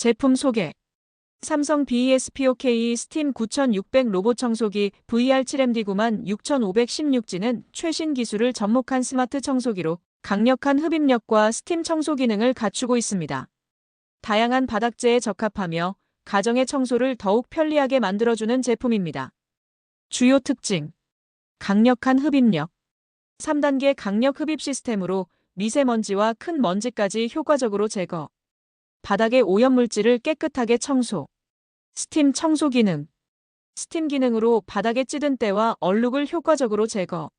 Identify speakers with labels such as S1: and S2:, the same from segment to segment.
S1: 제품 소개 삼성 BESPOK 스팀 9600 로봇 청소기 VR7MD 96,516G는 최신 기술을 접목한 스마트 청소기로 강력한 흡입력과 스팀 청소 기능을 갖추고 있습니다. 다양한 바닥재에 적합하며 가정의 청소를 더욱 편리하게 만들어주는 제품입니다. 주요 특징 강력한 흡입력 3단계 강력 흡입 시스템으로 미세먼지와 큰 먼지까지 효과적으로 제거 바닥의 오염물질을 깨끗하게 청소. 스팀 청소 기능. 스팀 기능으로 바닥에 찌든 때와 얼룩을 효과적으로 제거.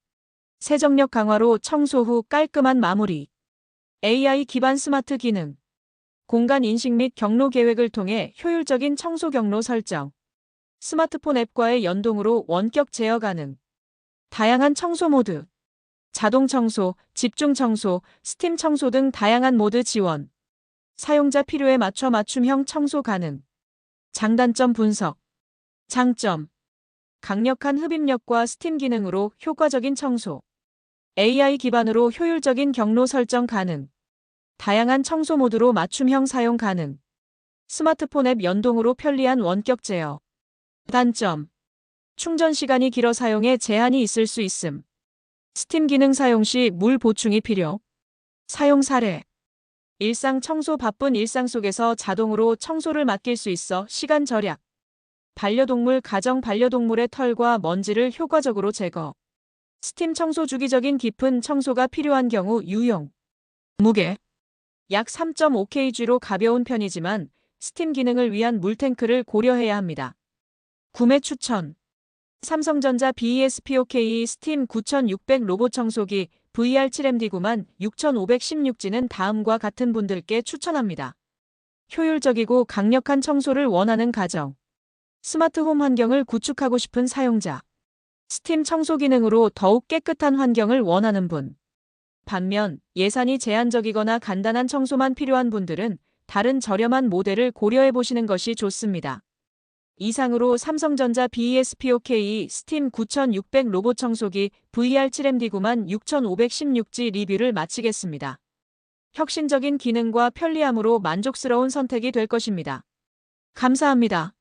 S1: 세정력 강화로 청소 후 깔끔한 마무리. AI 기반 스마트 기능. 공간 인식 및 경로 계획을 통해 효율적인 청소 경로 설정. 스마트폰 앱과의 연동으로 원격 제어 가능. 다양한 청소 모드. 자동 청소, 집중 청소, 스팀 청소 등 다양한 모드 지원 사용자 필요에 맞춰 맞춤형 청소 가능. 장단점 분석. 장점. 강력한 흡입력과 스팀 기능으로 효과적인 청소. AI 기반으로 효율적인 경로 설정 가능. 다양한 청소 모드로 맞춤형 사용 가능. 스마트폰 앱 연동으로 편리한 원격 제어. 단점. 충전 시간이 길어 사용에 제한이 있을 수 있음. 스팀 기능 사용 시 물 보충이 필요. 사용 사례 일상 청소 바쁜 일상 속에서 자동으로 청소를 맡길 수 있어 시간 절약. 반려동물 가정 반려동물의 털과 먼지를 효과적으로 제거. 스팀 청소 주기적인 깊은 청소가 필요한 경우 유용. 무게 약 3.5kg로 가벼운 편이지만 스팀 기능을 위한 물탱크를 고려해야 합니다. 구매 추천 삼성전자 BESPOK 스팀 9600 로봇 청소기 VR7MD 96,516G는 다음과 같은 분들께 추천합니다. 효율적이고 강력한 청소를 원하는 가정. 스마트홈 환경을 구축하고 싶은 사용자. 스팀 청소 기능으로 더욱 깨끗한 환경을 원하는 분. 반면 예산이 제한적이거나 간단한 청소만 필요한 분들은 다른 저렴한 모델을 고려해 보시는 것이 좋습니다. 이상으로 삼성전자 BESPOK 스팀 9600 로봇 청소기 VR7MD 96,516G 리뷰를 마치겠습니다. 혁신적인 기능과 편리함으로 만족스러운 선택이 될 것입니다. 감사합니다.